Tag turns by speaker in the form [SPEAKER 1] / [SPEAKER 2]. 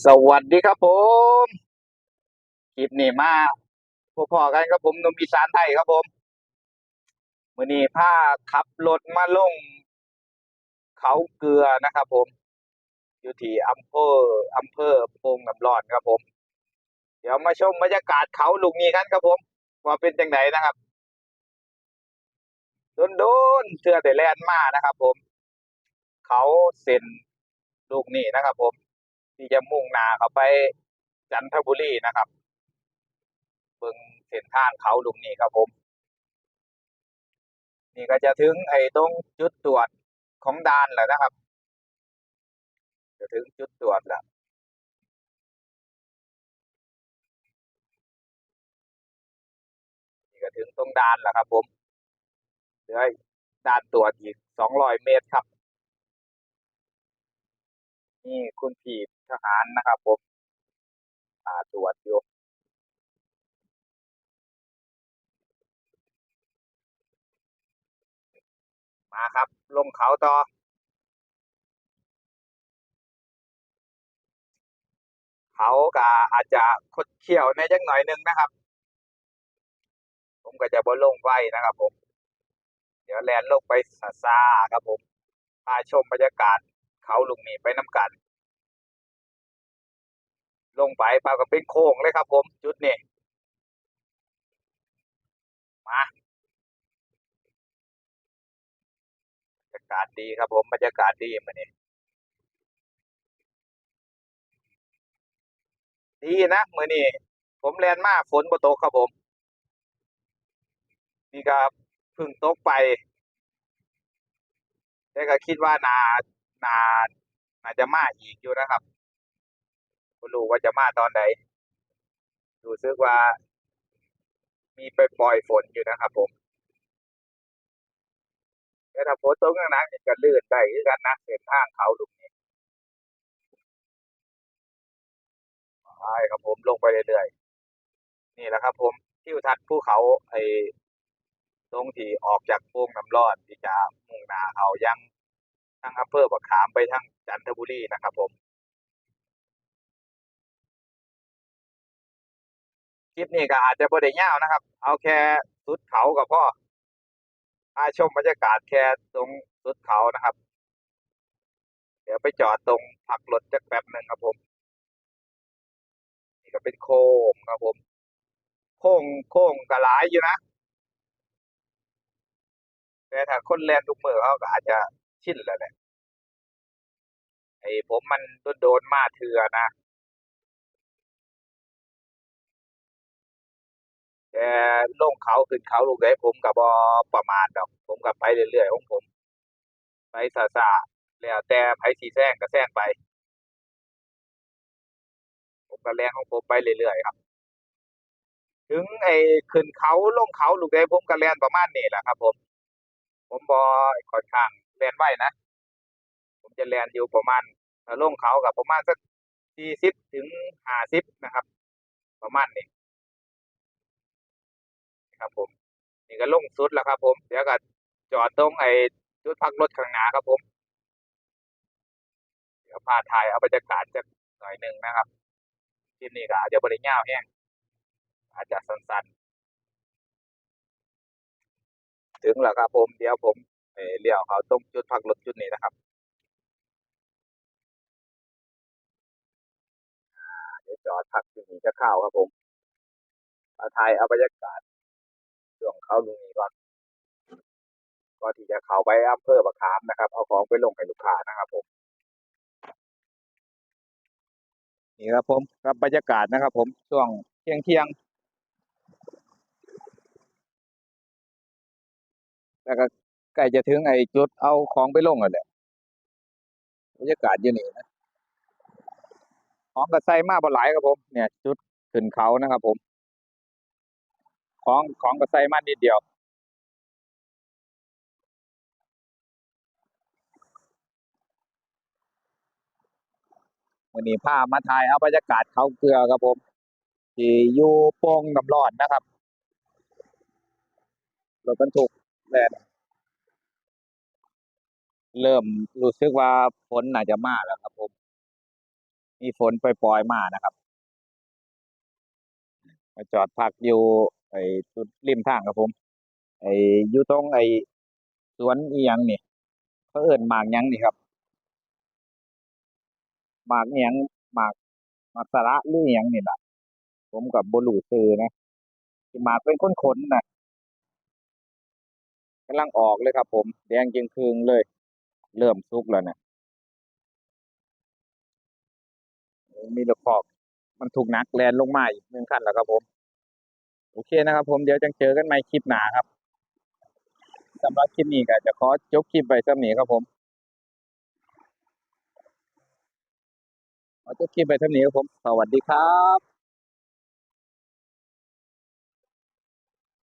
[SPEAKER 1] สวัสดีครับผม คลิปนี้มาพบพอกันครับผมนมอีสานไทยครับผมมื้อนี้พาขับรถมาลง เขาเกลือนะครับผม อยู่ที่อำเภออำเภอโป่งน้ำร้อนครับผม เดี๋ยวมาชมบรรยากาศเขาลูกนี้กันครับผม ว่าเป็นจังไดนะครับโดนๆเชื่อแต่แลนมานะครับผม เขาเซ็นลูกนี้นะครับผม ที่จะมุ่งหน้าเข้าไปจันทบุรีนะครับเบิ่งเส้นทางเขาลุงนี่ครับผม นี่ก็จะถึงไอ้ตรงจุดตรวจของดานแล้วนะครับ จะถึงจุดตรวจแล้วนี่ก็ถึงตรงด่านแล้วครับผมเหลือด่านตรวจอีกสองร้อยเมตรครับ นี่คุณผีทหารนะครับผมอาตรวจอยู่มาครับ ลงเขาต่อเขาก็อาจจะคดเขี่ยวในจักหน่อยหนึงนะครับ ผมก็จะบ่ลงไว้นะครับ ผม เดี๋ยวแลนลงไปซาซาครับผมพาชมบรรยากาศ เขาลงนี่ไปน้ำกัน ลงไปปาก็เป็นโค้งเลยครับ ผม จุดนี้มาบรรยากาศดีครับ ผมบรรยากาศดีมานี่ดีนะมือนี้ผมแลนมาฝนบ่ตกครับผม นี่ก็พิ่งตกไปแต่ก็คิดว่านา นาน่าจะมาอีกอยู่นะครับไม่รู้ว่าจะมาตอนใดรู้สึกว่า มีไปปล่อยฝนอยู่นะครับผมแต่ถ้าฝนตกหนักๆก็ลื่นได้คือกันนะเส้นทางเขาลุมนี้ใช่ครับผมลงไปเรื่อยๆนี่แหละครับ ผมทิวทัศน์ภูเขาไอ้ตรงที่ออกจากโป่งน้ำร้อนที่จะมุ่งหน้าเขายัง ทางอำเภอบักขามไปทางจันทบุรีนะครับผมคลิปนี้ก็อาจจะบ่ได้ยาวนะครับ เอาแค่สุดเขาก็พอพาชมบรรยากาศแค่ตรงสุดเขานะครับ เดี๋ยวไปจอดตรงพักรถจักแป๊บหนึ่งครับผม นี่ก็เป็นโค้งครับผม โค้งโค้งก็หลายอยู่นะ แต่ถ้าคนแลนทุกมือเขาก็อาจจะ ชินแล้วแหละไอ้ผมมันโดนมาเถื่อนะแต่ลงเขาขึ้นเขาลูกไหนผมกับ่ประมาณดอก ผมก็ไปเรื่อยๆของผม ไปซาๆแล้วแต่ไผสิแซงก็แซงไป ผมก็แล่นของผมไปเรื่อยๆครับ ถึงไอ้ขึ้นเขาลงเขาลูกใดผมก็แล่นประมาณนี้แหละครับ ผม ผมบ่ค่อนข้างแลนไวนะ ผมจะแลนอยู่ประมาณลงเขาก็ประมาณสัก40ถึง50นะครับ ประมาณนี้ครับผม นี่ก็ลงสุดแล้วครับ ผมเดี๋ยวก็จอดตรงไอ้จุดพักรถข้างหน้าครับผม เดี๋ยวพาถ่ายเอาบรรยากาศจักหน่อยหนึ่งนะครับคลิปนี้ก็อาจจะบ่ได้ยาวแฮงอาจจะสั้นๆ ถึงแล้วครับผมเดี๋ยวผมเลี้ยวเขาตรงจุดพักรถจุดนี้นะครับเดี๋ยวจอดพักจุดนี้จะเข้าครับผมเอาถ่ายเอาบรรยากาศช่วงเขาลุงนี้ก่อนก่อนที่จะเข้าไปอำเภอบักขามนะครับ เอาของไปลงให้ลูกค้านะครับผมนี่ครับผมกับบรรยากาศนะครับ ผมช่วงเที่ยงเที่ยง แล้วก็ใกล้จะถึงไอ้จุดเอาของไปลงแล้วแหละบรรยากาศอยู่นี่นะของก็ใส่มาบ่หลายครับผม เนี่ย จุดขึ้นเขานะครับผม ของของก็ใส่มานิดเดียววันนี้พามาถ่ายเอาบรรยากาศเขาเกลือครับผม ที่อยู่โป่งน้ำร้อนนะครับรถบรรทุก แล่นเริ่มรู้สึกว่าฝนน่าจะมาแล้วครับผม มีฝนปล่อยๆมานะครับ มาจอดพักอยู่ ไอ้จุดริมทางครับผม ไอ้อยู่ตรงไอ้สวนอีหยังนี่เขาเอิ้นหมากหยังนี่ครับ หมากหยังหมากหมากสาระหรืออิหยังนี่ล่ะผมกับบ่รู้ชื่อนะที่หมากเป็นขนๆน่ะ กำลังออกเลยครับ ผม แดงจึงครึงเลย เริ่มสุกแล้วนะมีรถขอบ มันถูกนักแลนลงมาอีกหนึ่งคันแล้วครับผม โอเคนะครับ ผมเดี๋ยวจังเจอกันใหม่คลิปหนาครับสำหรับคลิปนี้ก็จะขอจบคลิปไว้สำนี้ครับผมขอจบคลิปไว้เท่านี้ครับผม สวัสดีครับ